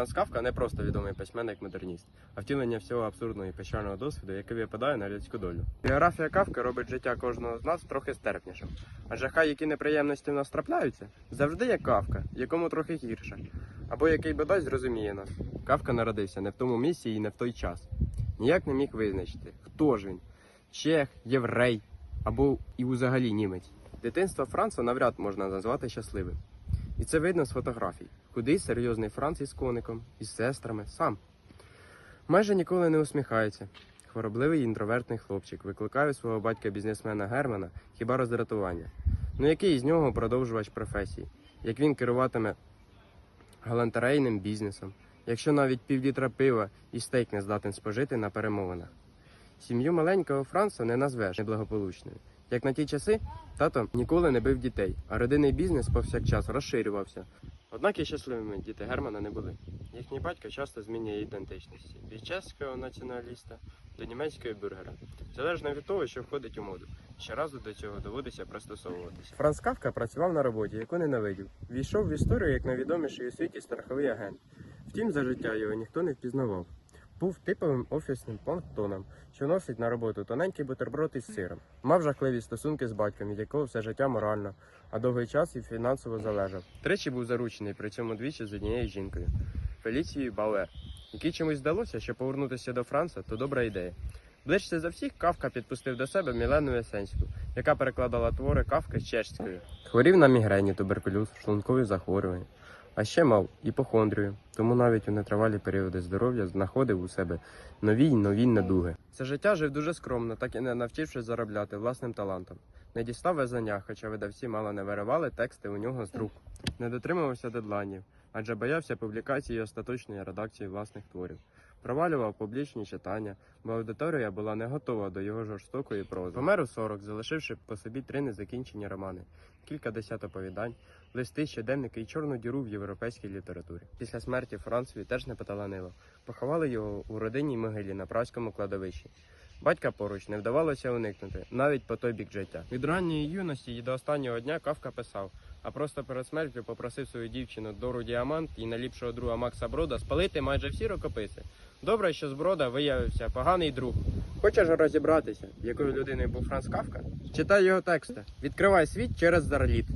Франц Кафка не просто відомий письменник-модерніст, а втілення всього абсурдного і печального досвіду, який випадає на людську долю. Біографія Кавки робить життя кожного з нас трохи стерпнішим. Адже хай які неприємності в нас трапляються, завжди є Кавка, якому трохи гірше, або який бодай зрозуміє нас. Кавка народився не в тому місці і не в той час. Ніяк не міг визначити, хто ж він чех, єврей або і взагалі німець. Дитинство Франца навряд можна назвати щасливим. І це видно з фотографій. Худий серйозний Франц із коником, із сестрами, сам. Майже ніколи не усміхається. Хворобливий інтровертний хлопчик викликає свого батька бізнесмена Германа хіба роздратування. Ну який із нього продовжувач професії? Як він керуватиме галантерейним бізнесом, якщо навіть півлітра пива і стейк не здатен спожити на перемовинах? Сім'ю маленького Франца не назвеш неблагополучною. Як на ті часи, тато ніколи не бив дітей, а родинний бізнес повсякчас розширювався. Однак і щасливими діти Германа не були. Їхній батько часто змінює ідентичності від чеського націоналіста до німецького бюргера, залежно від того, що входить у моду. Щоразу до цього доводиться пристосовуватися. Франц Кавка працював на роботі, яку ненавидів. Війшов в історію як найвідоміший у світі страховий агент. Втім, за життя його ніхто не впізнавав. Був типовим офісним планктоном, що носить на роботу тоненький бутерброд із сиром. Мав жахливі стосунки з батьком, від якого все життя морально, а довгий час і фінансово залежав. Тричі був заручений, при цьому двічі з однією жінкою Феліцією Бауер, якій чомусь здалося, що повернутися до Франца то добра ідея. Ближче за всіх Кавка підпустив до себе Мілену Ясенську, яка перекладала твори Кавки з чешською. Хворів на мігрені, туберкульоз, шлункові захворювання. А ще мав іпохондрію, тому навіть у нетривалі періоди здоров'я знаходив у себе нові й нові недуги. Це життя жив дуже скромно, так і не навчившись заробляти власним талантом. Не дістав везення, хоча видавці мало не виривали тексти у нього з рук. Не дотримувався дедлайнів, адже боявся публікації остаточної редакції власних творів. Провалював публічні читання, бо аудиторія була не готова до його жорстокої прози. Помер у 40, залишивши по собі три незакінчені романи, кілька десят оповідань, листи, щоденники і чорну діру в європейській літературі. Після смерті Францеві теж не поталанило. Поховали його у родинній могилі на праському кладовищі. Батька поруч не вдавалося уникнути, навіть по той бік життя. Від ранньої юності і до останнього дня Кавка писав, а просто перед смертю попросив свою дівчину Дору Діамант і наліпшого друга Макса Брода спалити майже всі рукописи. Добре, що з Брода виявився поганий друг. Хочеш розібратися, якою людиною був Франц Кавка? Читай його тексти. Відкривай світ через зарліт.